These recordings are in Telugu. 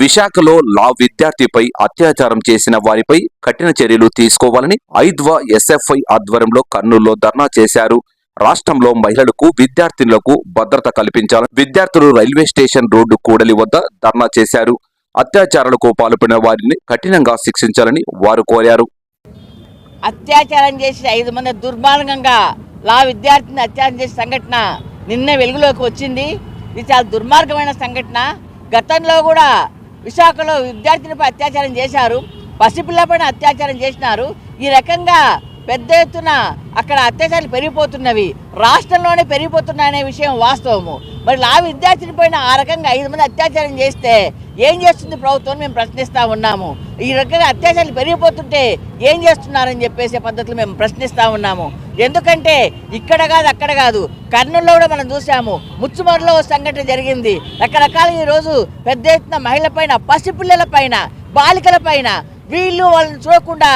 విశాఖలో లా విద్యార్థిపై అత్యాచారం చేసిన వారిపై కఠిన చర్యలు తీసుకోవాలని ఐద్వా ఎస్ఎఫ్ఐ ఆధ్వర్యంలో కర్నూలులో ధర్నా చేశారు. రాష్ట్రంలో మహిళలకు విద్యార్థినులకు భద్రత కల్పించాలని విద్యార్థులు రైల్వే స్టేషన్ రోడ్డు కూడలి వద్ద ధర్నా చేశారు. అత్యాచారాలకు పాల్పడిన వారిని కఠినంగా శిక్షించాలని వారు కోరారు. అత్యాచారం చేసిన ఐదు మంది దుర్మార్గంగా లా విద్యార్థిని అత్యాచారం చేసిన సంఘటన నిన్న వెలుగులోకి వచ్చింది. ఇది చాలా దుర్మార్గమైన సంఘటన. గతంలో కూడా విశాఖలో విద్యార్థినిపై అత్యాచారం చేశారు పసిపిల్లపైన అత్యాచారం చేసినారు. ఈ రకంగా పెద్ద ఎత్తున అక్కడ అత్యాచారాలు పెరిగిపోతున్నవి రాష్ట్రంలోనే పెరిగిపోతున్నాయనే విషయం వాస్తవము. మరి ఆ విద్యార్థిని పైన ఆ రకంగా ఐదు మంది అత్యాచారం చేస్తే ఏం చేస్తుంది ప్రభుత్వం మేము ప్రశ్నిస్తూ ఉన్నాము. ఈ రకంగా అత్యాచారాలు పెరిగిపోతుంటే ఏం చేస్తున్నారని చెప్పేసే పద్ధతులు మేము ప్రశ్నిస్తూ ఉన్నాము. ఎందుకంటే ఇక్కడ కాదు అక్కడ కాదు. కర్నూలులో కూడా మనం చూసాము ముచ్చుమరులో ఓ సంఘటన జరిగింది. రకరకాల ఈరోజు పెద్ద ఎత్తున మహిళల పైన పసిపిల్లల పైన బాలికల పైన వీళ్ళు వాళ్ళని చూడకుండా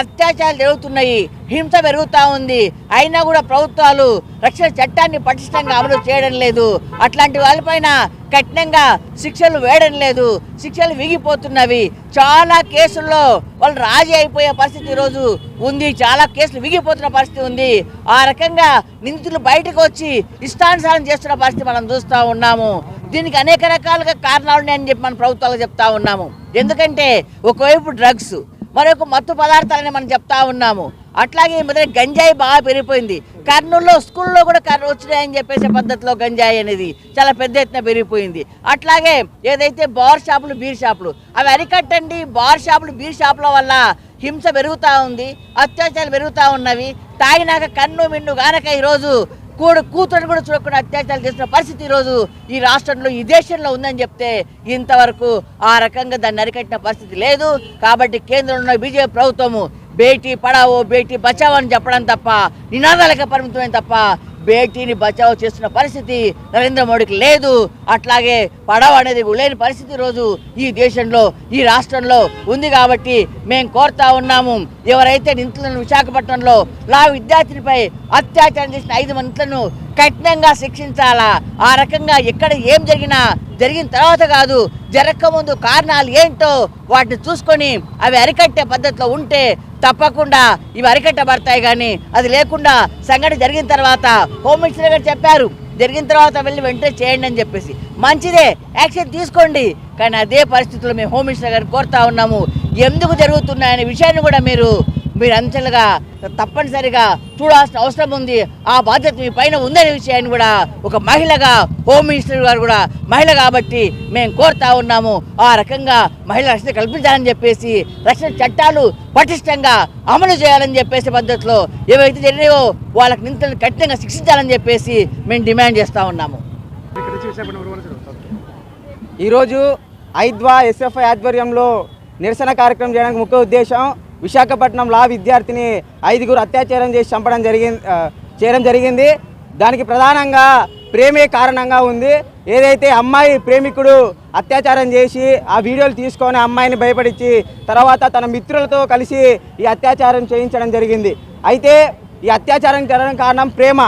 అత్యాచారాలు జరుగుతున్నాయి హింస పెరుగుతూ ఉంది. అయినా కూడా ప్రభుత్వాలు రక్షణ చట్టాన్ని పటిష్టంగా అమలు చేయడం లేదు. అట్లాంటి వాళ్ళపైన కఠినంగా శిక్షలు వేయడం లేదు. శిక్షలు విగిపోతున్నవి. చాలా కేసుల్లో వాళ్ళు రాజీ అయిపోయే పరిస్థితి ఈరోజు ఉంది. చాలా కేసులు విగిపోతున్న పరిస్థితి ఉంది. ఆ రకంగా నిందితులు బయటకు వచ్చి ఇష్టానుసారం చేస్తున్న పరిస్థితి మనం చూస్తూ ఉన్నాము. దీనికి అనేక రకాలుగా కారణాలు ఉన్నాయని చెప్పి మన ప్రభుత్వాలు చెప్తా ఉన్నాము. ఎందుకంటే ఒకవైపు డ్రగ్స్ మరొక మత్తు పదార్థాలని మనం చెప్తా ఉన్నాము. అట్లాగే ఈ మధ్య గంజాయి బాగా పెరిగిపోయింది. కర్నూలులో స్కూల్లో కూడా కర్ర వచ్చినాయని చెప్పేసే పద్ధతిలో గంజాయి అనేది చాలా పెద్ద ఎత్తున పెరిగిపోయింది. అట్లాగే ఏదైతే బార్ షాపులు బీర్ షాపులు అవి అరికట్టండి. బార్ షాపులు బీర్ షాపుల వల్ల హింస పెరుగుతూ ఉంది. అత్యాచారాలు పెరుగుతూ ఉన్నవి. తాగినాక కన్ను మిన్ను గానక ఈరోజు కూడు కూతురు కూడా చూడకుండా అత్యాచారాలు చేసిన పరిస్థితి ఈరోజు ఈ రాష్ట్రంలో ఈ దేశంలో ఉందని చెప్తే ఇంతవరకు ఆ రకంగా దాన్ని అరికట్టిన పరిస్థితి లేదు. కాబట్టి కేంద్రంలో ఉన్న బీజేపీ ప్రభుత్వము బేటీ పడావో బేటీ బచావో అని చెప్పడం తప్ప నినాదాలకే పరిమితమైన తప్ప బేటీని బచావో చేస్తున్న పరిస్థితి నరేంద్ర మోడీకి లేదు. అట్లాగే పడవ అనేది లేని పరిస్థితి రోజు ఈ దేశంలో ఈ రాష్ట్రంలో ఉంది కాబట్టి మేము కోరుతా ఉన్నాము. ఎవరైతే నింతులను విశాఖపట్నంలో లా విద్యార్థినిపై అత్యాచారం చేసిన ఐదు మంత్రులను కఠినంగా శిక్షించాలా? ఆ రకంగా ఎక్కడ ఏం జరిగినా జరిగిన తర్వాత కాదు జరగకముందు కారణాలు ఏంటో వాటిని చూసుకొని అవి అరికట్టే పద్ధతిలో ఉంటే తప్పకుండా ఇవి అరికట్టబడతాయి కానీ అది లేకుండా సంఘటన జరిగిన తర్వాత హోమ్ మినిస్టర్ గారు చెప్పారు జరిగిన తర్వాత వెళ్ళి వెంటనే చేయండి అని చెప్పేసి. మంచిదే యాక్షన్ తీసుకోండి. కానీ అదే పరిస్థితుల్లో మేము హోమ్ మినిస్టర్ గారిని కోరుతా ఉన్నాము. ఎందుకు జరుగుతున్నాయనే విషయాన్ని కూడా మీరు మీరు అంచెలుగా తప్పనిసరిగా చూడాల్సిన అవసరం ఉంది. ఆ బాధ్యత మీ పైన ఉందనే విషయాన్ని కూడా ఒక మహిళగా హోమ్ మినిస్టర్ గారు కూడా మహిళ కాబట్టి మేము కోరుతా ఉన్నాము. ఆ రకంగా మహిళ రక్షణ కల్పించాలని చెప్పేసి రక్షణ చట్టాలు పటిష్టంగా అమలు చేయాలని చెప్పేసి పద్ధతిలో ఏవైతే జరిగాయో వాళ్ళకి నిందితులను కఠినంగా శిక్షించాలని చెప్పేసి మేము డిమాండ్ చేస్తూ ఉన్నాము. ఈరోజు ఐద్వా ఎస్ఎఫ్ఐ ఆధ్వర్యంలో నిరసన కార్యక్రమం చేయడానికి ముఖ్య ఉద్దేశం విశాఖపట్నం లా విద్యార్థిని ఐదుగురు అత్యాచారం చేసి చంపడం జరిగింది చేయడం జరిగింది. దానికి ప్రధానంగా ప్రేమే కారణంగా ఉంది. ఏదైతే అమ్మాయి ప్రేమికుడు అత్యాచారం చేసి ఆ వీడియోలు తీసుకొని అమ్మాయిని భయపడించి తర్వాత తన మిత్రులతో కలిసి ఈ అత్యాచారం చేయించడం జరిగింది. అయితే ఈ అత్యాచారం జరగడం కారణం ప్రేమ.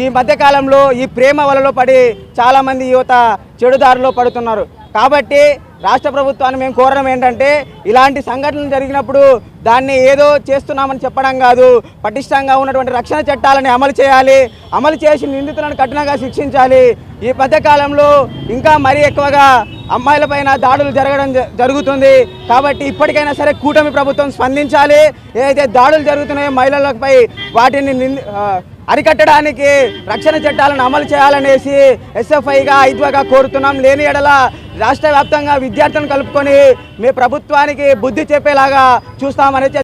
ఈ మధ్యకాలంలో ఈ ప్రేమ వలలో పడి చాలామంది యువత చెడుదారిలో పడుతున్నారు. కాబట్టి రాష్ట్ర ప్రభుత్వాన్ని మేము కోరడం ఏంటంటే ఇలాంటి సంఘటనలు జరిగినప్పుడు దాన్ని ఏదో చేస్తున్నామని చెప్పడం కాదు. పటిష్టంగా ఉన్నటువంటి రక్షణ చట్టాలని అమలు చేయాలి. అమలు చేసి నిందితులను కఠినంగా శిక్షించాలి. ఈ మధ్యకాలంలో ఇంకా మరీ ఎక్కువగా అమ్మాయిలపైన దాడులు జరగడం జ- జరుగుతుంది. కాబట్టి ఇప్పటికైనా సరే కూటమి ప్రభుత్వం స్పందించాలి. ఏదైతే దాడులు జరుగుతున్నాయో మహిళలపై వాటిని నింది అరికట్టడానికి రక్షణ చట్టాలను అమలు చేయాలనేసి ఎస్ఎఫ్ఐగా ఐద్వగా కోరుతున్నాం. లేని ఎడల రాష్ట్ర వ్యాప్తంగా విద్యార్థులను కలుపుకొని మీ ప్రభుత్వానికి బుద్ధి చెప్పేలాగా చూస్తామని